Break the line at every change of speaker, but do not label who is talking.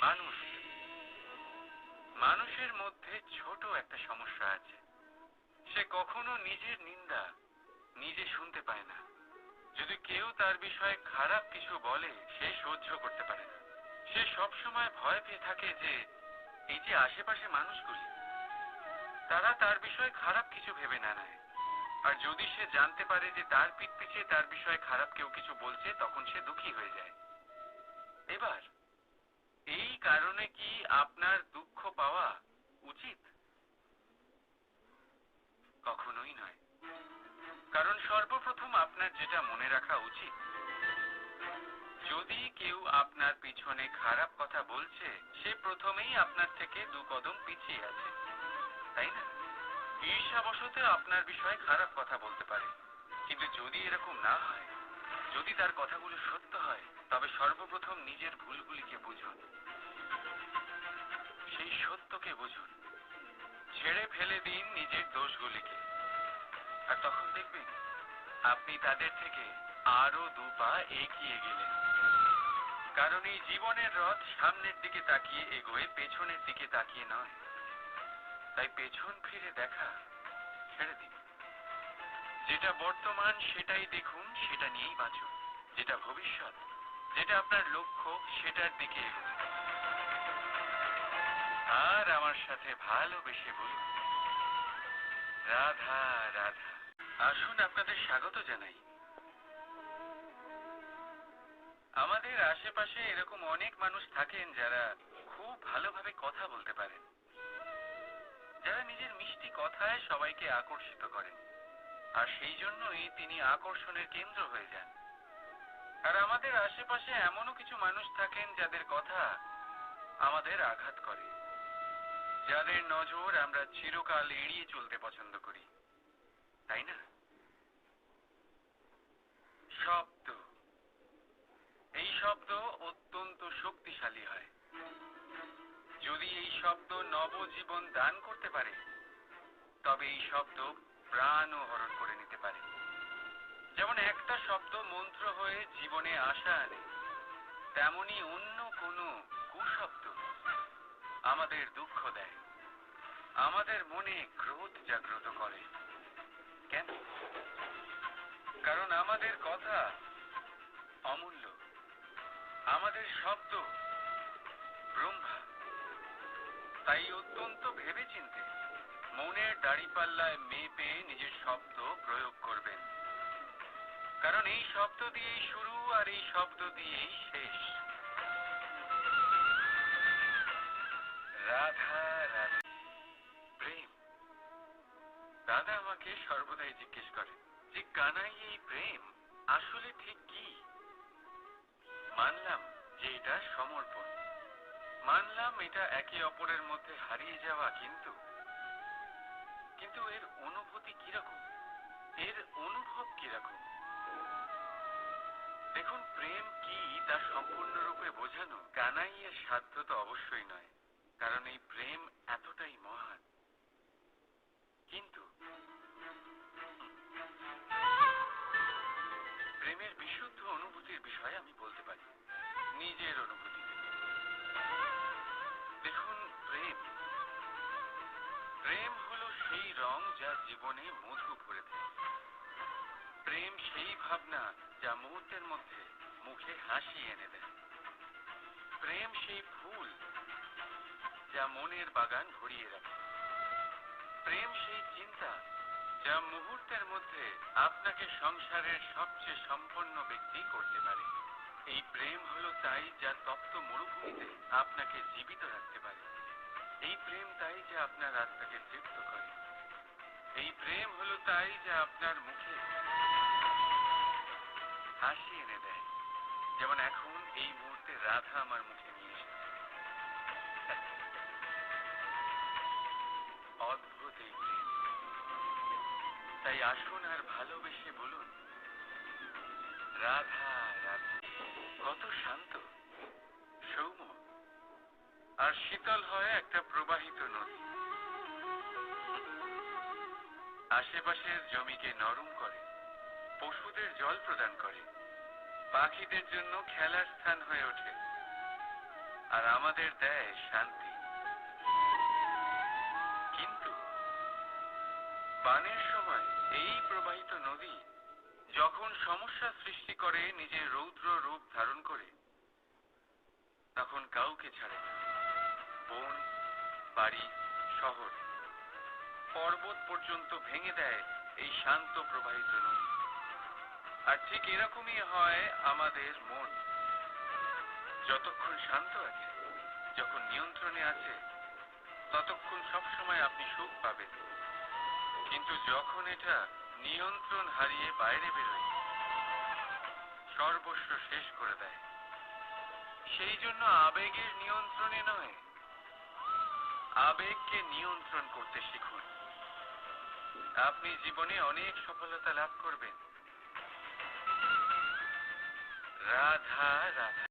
মানুষ। মানুষের মধ্যে ছোট একটা সমস্যা আছে। সে কখনো নিজের নিন্দা নিজে শুনতে পায় না। যদি কেউ তার বিষয়ে খারাপ কিছু বলে, সে সহ্য করতে পারে না। সে সব সময় ভয় পেয়ে থাকে যে, এই যে আশেপাশে মানুষগুলি, তারা তার বিষয়ে খারাপ কিছু ভেবে না নেয়। আর যদি সে জানতে পারে যে তার পিঠ পিছিয়ে তার বিষয়ে খারাপ কেউ কিছু বলছে, তখন সে দুঃখী হয়ে যায়। এবার এই কারণে কি আপনার দুঃখ পাওয়া উচিত? কখনোই নয়। কারণ সর্বপ্রথম আপনার যেটা মনে রাখা উচিত, যদি কেউ আপনার পিছনে খারাপ কথা বলছে, সে প্রথমেই আপনার থেকে দু কদম পিছিয়ে আছে, তাই না? ঈর্ষাবশত আপনার বিষয়ে খারাপ কথা বলতে পারে। কিন্তু যদি এরকম না হয় যদি তার কথাগুলো সত্য হয়, তবে সর্বপ্রথম নিজের ভুলগুলিকে বুঝুন। সেই সত্যকে বুঝুন। ছেড়ে ফেলে দিন নিজের দোষগুলিকে। আর তখন দেখবেন, আপনি তাদের থেকে আরও দু পা এগিয়ে গেলেন। কারণ এই জীবনের রথ সামনের দিকে তাকিয়ে এগোয়, পেছনের দিকে তাকিয়ে নয়। তাই পেছন ফিরে দেখা ছেড়ে দিন। যেটা বর্তমান সেটাই দেখুন, সেটা নিয়েই বাঁচুন। যেটা ভবিষ্যৎ, যেটা আপনার লক্ষ্য, সেটার দিকে আর আমার সাথে ভালোবেসে বলুন। রাধা রাধা। আসুন আপনাদের স্বাগত জানাই। আমাদের আশেপাশে এরকম অনেক মানুষ থাকেন যারা খুব ভালোভাবে কথা বলতে পারেন। যারা নিজের মিষ্টি কথায় সবাইকে আকর্ষিত করেন। আর সেই জন্যই তিনি আকর্ষণের কেন্দ্র হয়ে যান। আর আমাদের আশেপাশে এমনও কিছু মানুষ থাকেন যাদের কথা আমাদের আঘাত করে। যাদের নজর আমরা চিরকাল এড়িয়ে চলতে পছন্দ করি। তাই না? শব্দ। এই শব্দ অত্যন্ত শক্তিশালী হয়। যদি এই শব্দ নবজীবন দান করতে পারে, তবে এই শব্দ প্রাণও হরণ করে নিতে পারে। যেমন একটা শব্দ মন্ত্র হয়ে জীবনে আশা আনে, তেমনি অন্য কোনো কুশব্দ আমাদের দুঃখ দেয়। আমাদের মনে ক্রোধ জাগ্রত করে। কেন? কারণ আমাদের কথা অমূল্য। আমাদের শব্দ ব্রহ্মা। তাই অত্যন্ত ভেবে ভেবেচিন্তে মনের দাড়িপাল্লায় মেপে নিজের শব্দ প্রয়োগ করবেন। কারণ এই শব্দ দিয়েই শুরু আর এই শব্দ দিয়েই শেষ। রাধা রাধা। প্রেম। দাদা আমাকে সর্বদাই জিজ্ঞেস করে, যে কানাই এই প্রেম? আসলে ঠিক কি? মানলাম যে এটা সমর্পণ। মানলাম এটা একে অপরের মধ্যে হারিয়ে যাওয়া, কিন্তু কিন্তু এর অনুভূতি কীরকম? এর অনুভব কীরকম? দেখুন, প্রেম কি তা সম্পূর্ণরূপে বোঝানো? কানাইয়ের সাধ্য তো অবশ্যই নয়। কারণ এই প্রেম এতটাই রং যা জীবনে মধু ভরে দেয় প্রেম সেই ভাবনা যা মুহূর্তের মধ্যে মুখে হাসি এনে দেয়। প্রেম সেই ফুল যা মনের বাগান ভরিয়ে রাখে। প্রেম সেই চিন্তা যা মুহূর্তের মধ্যে আপনাকে সংসারের সবচেয়ে সম্পন্ন ব্যক্তি করতে পারে। এই প্রেম হলো তাই যা তপ্ত মরুভূমিতে আপনাকে জীবিত রাখতে পারে। এই প্রেম তাই যা আপনার আত্মাকে তৃপ্ত করে। এই প্রেম হলো তাই যা আপনার মুখে হাসি এনে দেয়। যেমন এখন এই মুহূর্তে রাধা আমার মুখে নিয়ে এসেছে। অদ্ভুত এই প্রেম। তাই আসুন আর ভালোবেসে বলুন, রাধা রাধা, কত শান্ত, সৌম্য। আর শীতল হয় একটা প্রবাহিত নদী। আশেপাশের জমিকে নরম করে, পশুদের জল প্রদান করে, পাখিদের জন্য খেলার স্থান হয়ে ওঠে, আর আমাদের দেয় শান্তি। কিন্তু বানের সময় এই প্রবাহিত নদী যখন সমস্যা সৃষ্টি করে নিজের রৌদ্র রূপ ধারণ করে, তখন কাউকে ছাড়ে না। বন, বাড়ি, শহর পর্বত পর্যন্ত ভেঙে দেয় এই শান্ত প্রবাহিত নদী। আর ঠিক এরকমই হয় আমাদের মন। যতক্ষণ শান্ত আছে, যখন নিয়ন্ত্রণে আছে, ততক্ষণ সবসময় আপনি সুখ পাবেন। কিন্তু যখন এটা নিয়ন্ত্রণ হারিয়ে বাইরে বেরোয়, সর্বস্ব শেষ করে দেয়। সেই জন্য আবেগের নিয়ন্ত্রণে নয়, আবেগকে নিয়ন্ত্রণ করতে শিখুন। আপনি জীবনে অনেক সফলতা লাভ করবেন। রাধা রাধা।